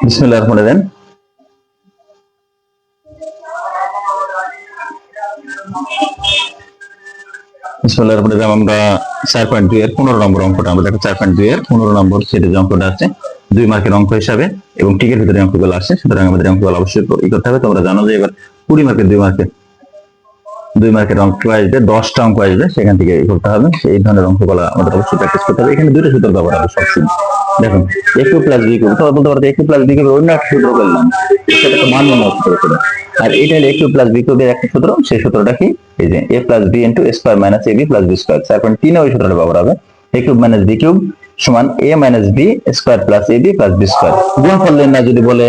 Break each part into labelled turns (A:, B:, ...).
A: বিসমিল্লাহ রহমান রহিম। আমরা চার পয়েন্ট দুই এর পনেরো নম্বর অঙ্কটা, আমরা চার পয়েন্ট দুই এর পনেরো নম্বর সেটে যে অঙ্কটা আছে, দুই মার্কের অঙ্ক হিসাবে এবং টিকের ভিতরে অঙ্কগুলো আসে সুতরাং আমাদের অঙ্কগুলো অবশ্যই করতে হবে। তোমরা জানো যে এবার কুড়ি মার্কের দুই মার্কের দুই মার্কের অঙ্ক আসবে, দশটা অঙ্ক আসবে, সেখান থেকে করতে হবে। সেই ধরনের অঙ্কগুলো আমাদের অবশ্যই প্র্যাকটিস করতে হবে। এখানে দুটো সূত্র ব্যবহার হবে সবসময়। দেখুন A cube plus B cube তোমরা বলতে প্লাস বি কিউ অন্য একটা সূত্র করলাম সেটা একটা মান আর এটা হলো প্লাস বি কিউবের একটা সূত্র, সেই সূত্রটা কি? এই যে A plus B into square minus A B plus B square তিনে ওই সূত্রটা ব্যবহার হবে। A cube minus B cube সমান A minus B square plus A B plus B square না যদি বলে,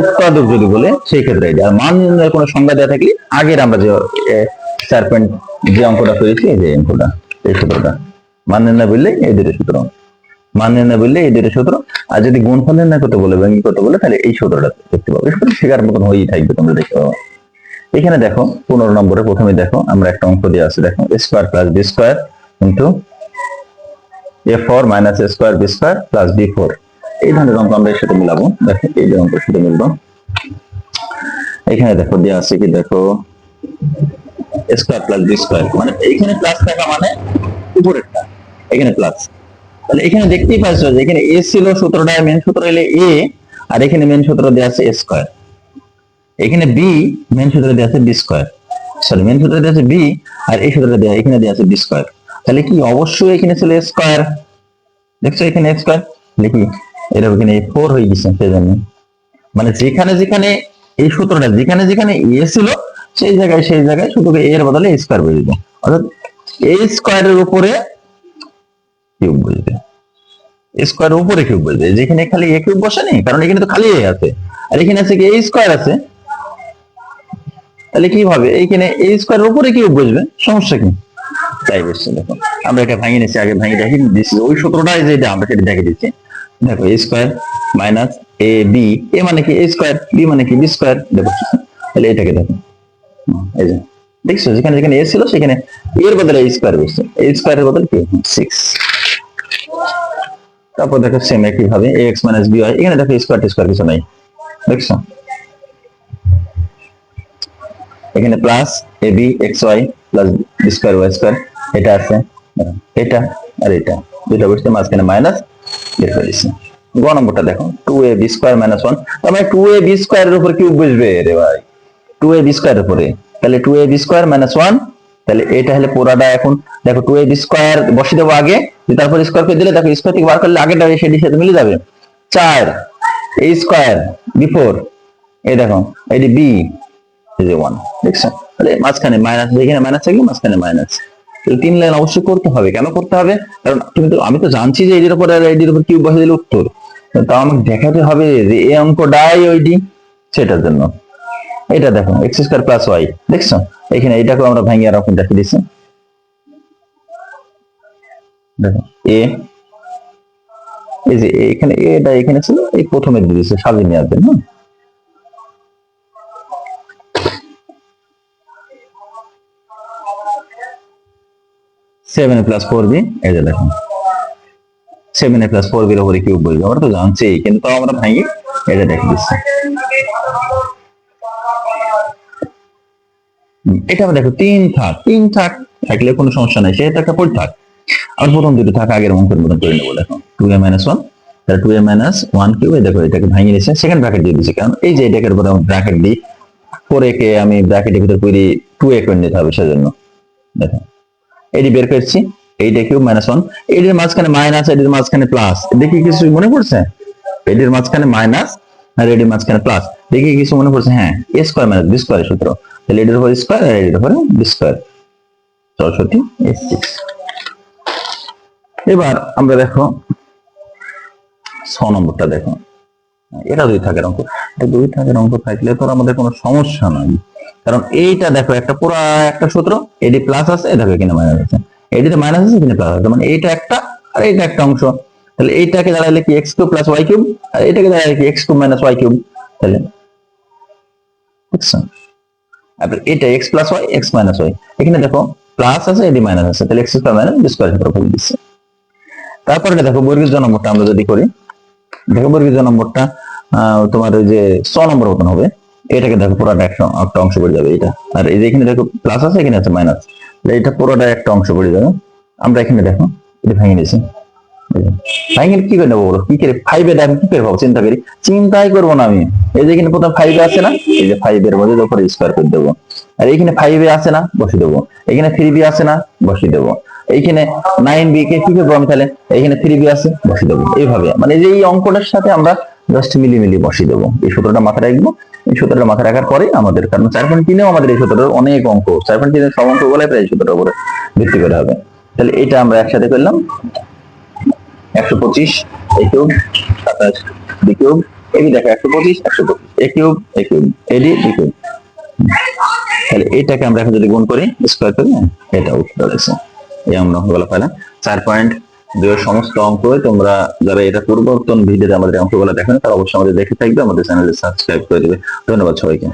A: উৎপাদক যদি বলে, সেই ক্ষেত্রে এটা। আর মান নির্ণয়ের কোনো সংজ্ঞা দেওয়া থাকলে আগের আমরা যে চার যে অঙ্কটা করেছি, এই যে অঙ্কটা, এই সূত্রটা। মান নির্ণয় বললে এই দুটো সূত্র। মান নির্ণয় বললে এই দুটো সূত্র, আর যদি গুণফল নির্ণয় করতে বলে ব্যঙ্গি করতে বলে, তাহলে এই সূত্রটা দেখতে পাবো। এটা শেখার মতন হয়েই থাকবে, তোমরা দেখতে পাবো। এখানে দেখো, পনেরো নম্বরে প্রথমে দেখো, আমরা একটা অঙ্ক দিয়ে আছে দেখো square plus B square into A four minus square B square plus B four এই ধরনের অঙ্ক আমরা এর সাথে মিলাবো। দেখো, এই যে অঙ্কের সাথে মিলবো। এখানে দেখো দেওয়া আছে কি, দেখো স্কোয়ার প্লাস বি স্কোয়ার মানে এইখানে প্লাস থাকা মানে উপরেরটা। এখানে প্লাস তাহলে এখানে দেখতেই পাচ্ছ যে এখানে এ ছিল সূত্রটা মেন সূত্র এলে এ আর এখানে মেন সূত্র দেওয়া আছে এ স্কোয়ার এখানে বি মেন সূত্র দেওয়া আছে বি স্কোয়ার সরি মেন সূত্র দেওয়া আছে বি আর এই সূত্রটা দেওয়া এখানে দেওয়া আছে বি স্কোয়ার তাহলে কি অবশ্যই এখানে ছিল স্কোয়ার দেখছ এখানে স্কোয়ার লিখি এটা এখানে ফোর হয়ে গেছে, সেই জন্য। মানে যেখানে যেখানে এই সূত্রটা, যেখানে যেখানে এ ছিল, সেই জায়গায় সেই জায়গায় শুধু এর বদলে স্কোয়ার বসবে অর্থাৎ এ স্কোয়ারের উপরে কিউব বসবে স্কোয়ারের উপরে কিউব বসবে যেখানে খালি এ কিউব বসেনি কারণ এখানে তো খালি এ আছে। আর এখানে আছে কি? এ স্কোয়ার আছে। তাহলে কি হবে? এইখানে এ স্কোয়ারের উপরে কিউব বসবে, সমস্যা কি? তাই বসছে দেখো। আমরা এটা ভাঙিয়ে নিচ্ছি আগে ভাঙিয়ে দেখি দিচ্ছি ওই সূত্রটাই যেটা আমরা সেটা দেখে দিচ্ছি। দেখো A square minus A B A মানে কি? এ স্কোয়ার বি মানে কি? বি স্কোয়ার দেখো। তাহলে এটাকে দেখো। এই যে, দেখছ? যেখানে যেখানে এ ছিল, সেখানে এর বদলে স্কোয়ার বসছে। এ স্কোয়ারের বদলে কি? সিক্স তারপর দেখো সেম একই ভাবে এ এক্স এখানে দেখো স্কোয়ার স্কোয়ার কিছু নাই, দেখছ? এখানে plus A B X Y plus square Y এটা আছে, এটা আর এটা দুইটা বসছে মাঝখানে মাইনাস বের করে দিচ্ছে গ নম্বরটা দেখো two A B square minus one তার মানে টু এ বি স্কোয়ারের উপর কিউব বসবে রে ভাই। টু এ বি স্কোয়ারের উপরে, তাহলে two A B square minus one তাহলে এটা হলে পুরাটা এখন, দেখো টু এ বি স্কোয়ার বসে দেবো আগে তারপর স্কোয়ার করে দিলে দেখো স্কোয়ার থেকে বার করলে আগেটা সেটির সাথে মিলে যাবে। চার এ স্কোয়ার বিফোর এই দেখো এটি বি ওয়ান দেখছ? তাহলে মাঝখানে মাইনাস যেখানে মাইনাস থাকলে মাঝখানে মাইনাস তিন লাইন অবশ্যই করতে হবে, কেন করতে হবে? কারণ তুমি তো, আমি তো জানছি যে এটির উপর আর এটির উপর কিউব বসে দিলে উত্তর। তাও আমাকে দেখাতে হবে যে এ এই অঙ্কটাই ওইটি সেটার জন্য। এটা দেখো এক্স স্কোয়ার প্লাস ওয়াই দেখছ? এখানে এটাকে আমরা ভাঙিয়ে এরকম দেখে দিচ্ছি দেখো, এ, এই যে এখানে, এটা এখানে ছিল, এই প্রথমে দিয়ে দিচ্ছে সাজিয়ে নেওয়ার জন্য। সেভেন প্লাস ফোর বি এই যে দেখুন সেভেন এ প্লাস ফোর বির উপরে কিউব বলবে আমরা তো জানছি, কিন্তু আমরা ভাঙি, এটা দেখে দিচ্ছি। এটা দেখো, তিন থাক তিন থাক, থাকলে কোনো সমস্যা নাই সেটা একটা পড়ে থাক। আর প্রথম দুটো থাক, আগের অঙ্কের মতন করে নেব, দেখো। টু এ মাইনাস ওয়ান তাহলে টু এ মাইনাস ওয়ান এই দেখো, এটাকে ভাঙিয়ে নিচ্ছে সেকেন্ড ব্র্যাকেট দিয়ে দিচ্ছি কারণ এই যে এটাকে উপরে ব্র্যাকেট দিই পরে কে আমি ব্র্যাকেটের ভিতর করি টু এ করে নিতে হবে সেজন্য। দেখো, এটি বের করছি, এইটা কিউব মাইনাস ওয়ান এটির মাঝখানে মাইনাস এটির মাঝখানে প্লাস দেখি কিছু মনে পড়ছে? এটির মাঝখানে মাইনাস আর এটির মাঝখানে প্লাস দেখি কিছু মনে পড়ছে? হ্যাঁ A square minus B square সূত্র। তাহলে এটির উপর স্কোয়ার আর এটির উপরে B square Saraswati S six এবার আমরা দেখো ছ নম্বরটা দেখো। এটা দুই থাকের অঙ্ক। এটা দুই থাকের অঙ্ক থাকলে তো আমাদের কোনো সমস্যা নাই। কারণ এইটা দেখো একটা পুরো একটা সূত্র এডি প্লাস আছে দেখো এখানে মাইনাস আছে। এডিতে মাইনাস আছে, এখানে প্লাস আছে। মানে এইটা একটা আর এইটা একটা অংশ। তাহলে এইটাকে দাঁড়ালে কি X cube plus Y cube আর এটাকে দাঁড়ালে কি X cube minus Y cube তাহলে এটা X plus Y X minus Y এখানে দেখো প্লাস আছে এডি মাইনাস আছে। তাহলে X square minus B square ক্ষেত্রে বলে দিচ্ছে তারপরে এটা দেখো বর্গীয় নম্বরটা আমরা যদি করি, দেখো বর্গীয় নম্বরটা তোমার ওই যে ছ নম্বর মতন হবে। এটাকে দেখো পুরোটা একটা অংশ পড়ে যাবে এটা। আর এই যে এখানে দেখো প্লাস আছে, এখানে আছে মাইনাস এটা পুরোটা একটা অংশ পড়ে যাবে। আমরা এখানে দেখো, এটা ভেঙে নিয়েছি ভেঙে কি করে নেব বলো? কি করে আমি কি করে চিন্তা করি। চিন্তাই করব না আমি। এই যে এখানে প্রথম আছে না? এই যে মধ্যে উপরে স্কোয়ার করে দেবো। আর আছে না? দেবো। এখানে থ্রি বি আছে না? দেবো। এইখানে নাইন বি কে কি করব আমি তাহলে? থ্রি বি আছে? দেবো। এইভাবে। মানে যে এই অঙ্কটার সাথে আমরা জাস্ট মিলি মিলি দেবো। এই সূত্রটা মাথায় রাখব। এই সূত্রটা মাথায় রাখার পরে আমাদের, কারণ চার পয়েন্ট তিনেও আমাদের এই সূত্রটার অনেক অঙ্ক। চার পয়েন্ট তিনের সব অঙ্ক বলে প্রায় সূত্রটার উপরে ভিত্তি করে হবে। তাহলে এটা আমরা একসাথে করলাম। একশো পঁচিশ এ কিউব সাতাশ বি কিউব এটি দেখো একশো পঁচিশ একশো পঁচিশ এ কিউব এ কিউব এডি বি কিউব তাহলে এটাকে আমরা এখন যদি গুণ করি স্কোয়ার করি এটা উত্তর আছে এই আমরা অঙ্কগুলো পেলাম চার পয়েন্ট দুইয়ের সমস্ত অঙ্ক তোমরা যারা এটা পূর্ববর্তন ভিডিওতে আমাদের অঙ্কগুলো দেখেন, তারা অবশ্যই আমাদের দেখে থাকবে, আমাদের চ্যানেলে সাবস্ক্রাইব করে দিবে। ধন্যবাদ সবাইকে।